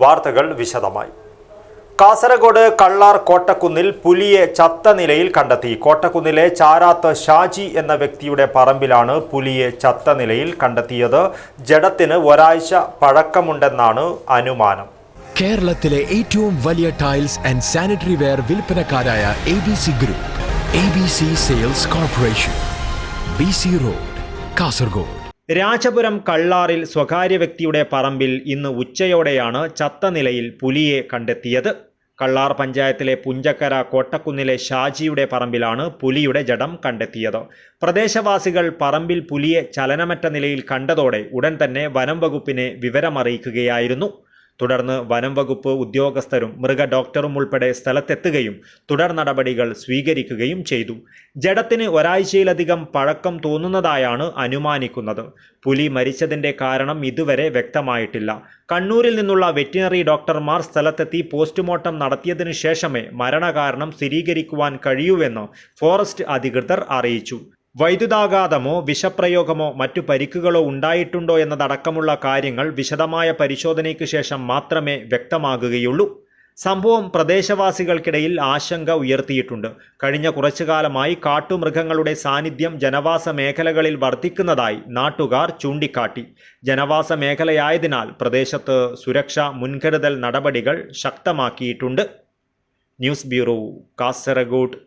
വാർത്തകൾ വിശദമായി. കാസർഗോഡ് കള്ളാർ കോട്ടക്കുന്നിൽ പുലിയെ ചത്ത നിലയിൽ കണ്ടെത്തി. കോട്ടക്കുന്നിലെ ചാരാത്ത് ഷാജി എന്ന വ്യക്തിയുടെ പറമ്പിലാണ് പുലിയെ ചത്ത നിലയിൽ കണ്ടെത്തിയത്. ജഡത്തിന് ഒരാഴ്ച പഴക്കമുണ്ടെന്നാണ് അനുമാനം. കേരളത്തിലെ ഏറ്റവും വലിയ tiles and sanitary ware വിൽപ്പനക്കാരായ A B C group A B C sales corporation B C road Kasaragod. Rajapuram കള്ളാറിൽ സ്വകാര്യ വ്യക്തിയുടെ പറമ്പിൽ ഇന്ന് ഉച്ചയോടെയാണ് ചത്ത നിലയിൽ പുലിയെ കണ്ടെത്തിയത്. കള്ളാർ പഞ്ചായത്തിലെ പുഞ്ചക്കര കോട്ടക്കുന്നിലെ ഷാജിയുടെ പറമ്പിലാണ് പുലിയുടെ ജഡം കണ്ടെത്തിയത്. പ്രദേശവാസികൾ പറമ്പിൽ പുലിയെ ചലനമറ്റ നിലയിൽ കണ്ടതോടെ ഉടൻ തന്നെ വനം വകുപ്പിനെ വിവരമറിയിക്കുകയായിരുന്നു. തുടർന്ന് വനം വകുപ്പ് ഉദ്യോഗസ്ഥരും മൃഗ ഡോക്ടറും ഉൾപ്പെടെ സ്ഥലത്തെത്തുകയും തുടർ നടപടികൾ സ്വീകരിക്കുകയും ചെയ്തു. ജഡത്തിന് ഒരാഴ്ചയിലധികം പഴക്കം തോന്നുന്നതായാണ് അനുമാനിക്കുന്നത്. പുലി മരിച്ചതിന്റെ കാരണം ഇതുവരെ വ്യക്തമായിട്ടില്ല. കണ്ണൂരിൽ നിന്നുള്ള വെറ്റിനറി ഡോക്ടർമാർ സ്ഥലത്തെത്തി പോസ്റ്റ്മോർട്ടം നടത്തിയതിനു ശേഷമേ മരണകാരണം സ്ഥിരീകരിക്കുവാൻ കഴിയൂവെന്ന് ഫോറസ്റ്റ് അധികൃതർ അറിയിച്ചു. വൈദ്യുതാഘാതമോ വിഷപ്രയോഗമോ മറ്റു പരിക്കുകളോ ഉണ്ടായിട്ടുണ്ടോ എന്നതടക്കമുള്ള കാര്യങ്ങൾ വിശദമായ പരിശോധനയ്ക്ക് ശേഷം മാത്രമേ വ്യക്തമാകുകയുള്ളൂ. സംഭവം പ്രദേശവാസികൾക്കിടയിൽ ആശങ്ക ഉയർത്തിയിട്ടുണ്ട്. കഴിഞ്ഞ കുറച്ചു കാലമായി കാട്ടുമൃഗങ്ങളുടെ സാന്നിധ്യം ജനവാസ മേഖലകളിൽ വർദ്ധിക്കുന്നതായി നാട്ടുകാർ ചൂണ്ടിക്കാട്ടി. ജനവാസ മേഖലയായതിനാൽ പ്രദേശത്ത് സുരക്ഷ മുൻകരുതൽ നടപടികൾ ശക്തമാക്കിയിട്ടുണ്ട്. News bureau Kasaragod.